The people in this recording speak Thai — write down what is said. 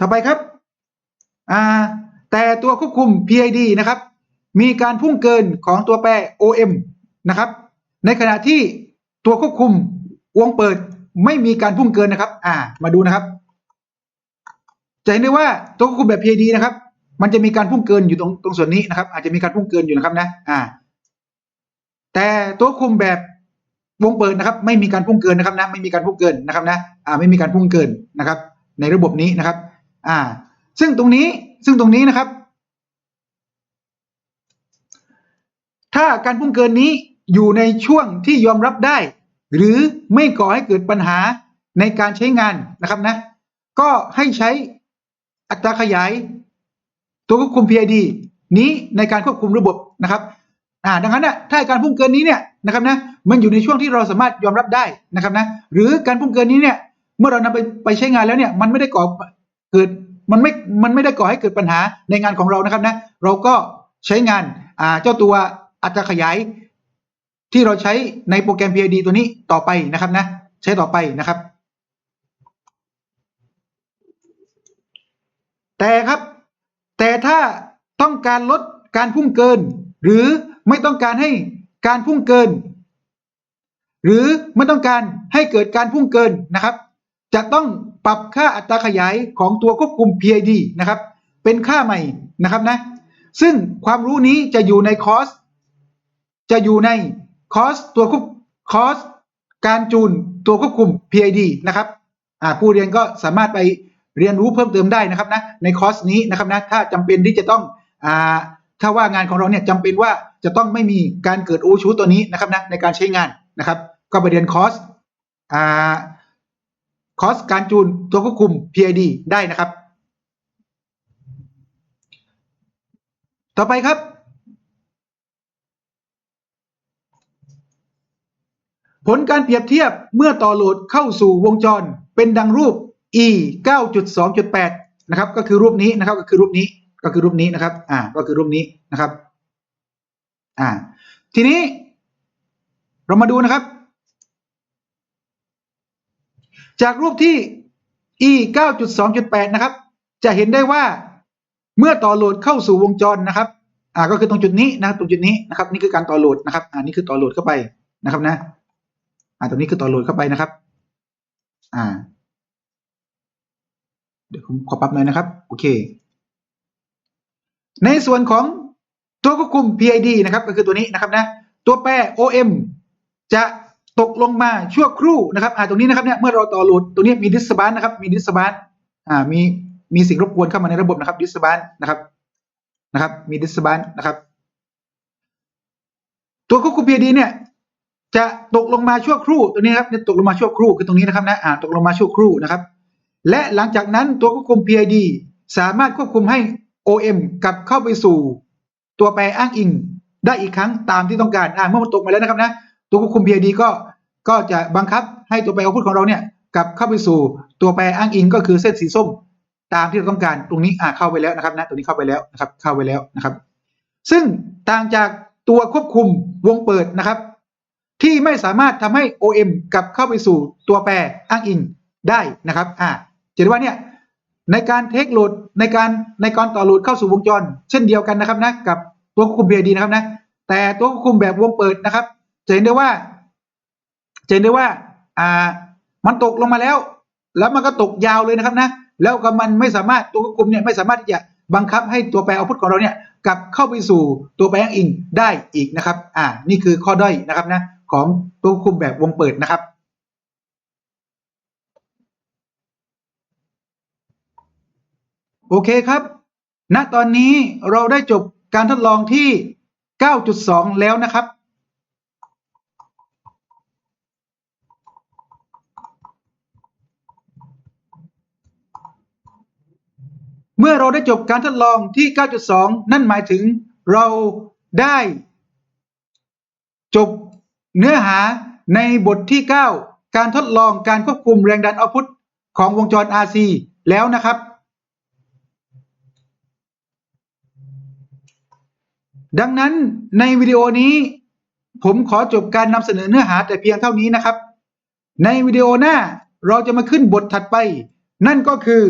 ต่อไปครับอ่าแต่ตัวควบคุม PID นะครับ มีการพุ่งเกินของตัวแปร OM นะครับ ในขณะที่ตัวควบคุมวงเปิดไม่มีการพุ่งเกินนะครับ อ่า มาดูนะครับ จะเห็นได้ว่าตัวควบคุมแบบ PID นะครับ มันจะมีการพุ่งเกินอยู่ตรงตรงส่วนนี้นะครับ อาจจะมีการพุ่งเกินอยู่นะครับนะ อ่า แต่ตัวควบคุมแบบวงเปิดนะครับ ไม่มีการพุ่งเกินนะครับนะ ไม่มีการพุ่งเกินนะครับนะ อ่า ไม่มีการพุ่งเกินนะครับ ในระบบนี้นะครับ อ่า ซึ่งตรงนี้ซึ่งตรงนี้นะครับ ถ้าการพุ่งเกินนี้อยู่ในช่วงที่ยอมรับได้ หรือไม่ก่อให้เกิดปัญหาในการใช้งานนะครับนะ ก็ให้ใช้อัตราขยาย ตัวควบคุม PID นี้ในการควบคุมระบบนะครับอ่าดังนั้นนะถ้าการพุ่งเกินนี้เนี่ยนะครับนะมันอยู่ในช่วงที่เราสามารถยอมรับได้นะครับนะหรือการพุ่งเกินนี้เนี่ย เมื่อเรานำไปไปใช้งานแล้วเนี่ยมันไม่ได้ก่อเกิดมันไม่มันไม่ได้ก่อให้เกิดปัญหาในงานของเรานะครับนะเราก็ใช้งานอ่าเจ้าตัวอัตราขยายที่เราใช้ในโปรแกรม PID ตัวนี้ต่อไปนะครับนะใช้ต่อไปนะครับ แต่ครับ แต่ถ้าต้องการลดการพุ่งเกิน หรือไม่ต้องการให้การพุ่งเกิน หรือไม่ต้องการให้เกิดการพุ่งเกินนะครับ จะต้องปรับค่าอัตราขยายของตัวควบคุม PID นะครับ เป็นค่าใหม่นะครับนะ ซึ่งความรู้นี้จะอยู่ในคอร์สจะอยู่ในคอร์สตัวควบคอร์สการจูนตัวควบคุม PID นะครับผู้เรียนก็สามารถไปเรียนรู้เพิ่มเติมได้นะครับนะในคอร์สนี้นะครับนะถ้าจำเป็นที่จะต้องอถ้าว่างานของเราเนี่ยจำเป็นว่าจะต้องไม่มีการเกิดโอชูตัวนี้นะครับนะในการใช้งานนะครับ ก็ไปเรียนคอร์สอ่า คอสการจูนตัวควบคุม PID ได้นะครับ ต่อไปครับ ผลการเปรียบเทียบเมื่อต่อโหลดเข้าสู่วงจรเป็นดังรูป e 9.2.8 นะครับ ก็คือรูปนี้นะครับ ก็คือรูปนี้ ก็คือรูปนี้นะครับ อ่า ก็คือรูปนี้นะครับ อ่า ทีนี้เรามาดูนะครับ จากรูปที่ e 9.2.8 นะครับ จะเห็นได้ว่าเมื่อต่อโหลดเข้าสู่วงจรนะครับอ่าก็คือตรงจุดนี้นะครับตรงจุดนี้นะครับนี่คือการต่อโหลดนะครับอ่านี่คือต่อโหลดเข้าไปนะครับนะอ่าตรงนี้คือต่อโหลดเข้าไปนะครับ อ่า เดี๋ยวผมขอปรับหน่อยนะครับ โอเค ในส่วนของตัวควบคุม PID นะครับ ก็คือตัวนี้นะครับนะ ตัวแปร OM จะ ตกลงมาชั่วครู่นะครับอ่าตรงนี้นะครับเนี่ยเมื่อเราต่อหลดตรงนี้มีดิสบานนะครับ มีดิสบานอ่ามีมีสิ่งรบกวนเข้ามาในระบบนะครับดิสบานนะครับนะครับ มีดิสบานนะครับ ตัวควบคุม PID เนี่ย จะตกลงมาชั่วครู่ตัวนี้ครับจะตกลงมาชั่วครู่คือตรงนี้นะครับนะอ่าตกลงมาชั่วครู่นะครับ และหลังจากนั้นตัวควบคุม PID สามารถควบคุมให้ OM กลับเข้าไปสู่ ตัวแปรอ้างอิงได้อีกครั้งตามที่ต้องการอ่าเมื่อมันตกมาแล้วนะครับนะ ตัวควบคุม PID ก็ก็จะบังคับให้ตัวแปรเอาพุทของเราเนี่ยกลับเข้าไปสู่ตัวแปรอ้างอิงก็คือเส้นสีส้มตามที่เราต้องการตรงนี้อ่าเข้าไปแล้วนะครับนะตรงนี้เข้าไปแล้วนะครับเข้าไปแล้วนะครับ ซึ่งต่างจากตัวควบคุมวงเปิดนะครับ ที่ไม่สามารถทำให้ OM กลับเข้าไปสู่ตัวแปรอ้างอิงได้นะครับอ่าเห็นว่าเนี่ยในการเทคโหลดในการในการต่อโหลดเข้าสู่วงจร เช่นเดียวกันนะครับนะกับตัวควบคุม PID นะครับนะแต่ตัวควบคุมแบบวงเปิดนะครับ จะเห็นได้ว่าจะเห็นได้ว่า อ่า มันตกลงมาแล้ว แล้วมันก็ตกยาวเลยนะครับนะ แล้วก็มันไม่สามารถตัวควบคุมเนี่ยไม่สามารถที่จะบังคับให้ตัวแปรเอาพุทของเราเนี่ยกลับเข้าไปสู่ตัวแปรอ้างอิงได้อีกนะครับ อ่า นี่คือข้อด้อยนะครับนะของตัวควบคุมแบบวงเปิดนะครับ โอเคครับ ณ ตอนนี้เราได้จบการทดลองที่ 9.2 แล้วนะครับ เมื่อเราได้จบการทดลองที่ 9.2 นั่นหมายถึงเราได้จบเนื้อหาในบทที่ 9 การทดลองการควบคุมแรงดันเอาพุทของวงจร RC แล้วนะครับ ดังนั้นในวิดีโอนี้ ผมขอจบการนำเสนอเนื้อหาแต่เพียงเท่านี้นะครับ ในวิดีโอหน้าเราจะมาขึ้นบทถัดไป นั่นก็คือ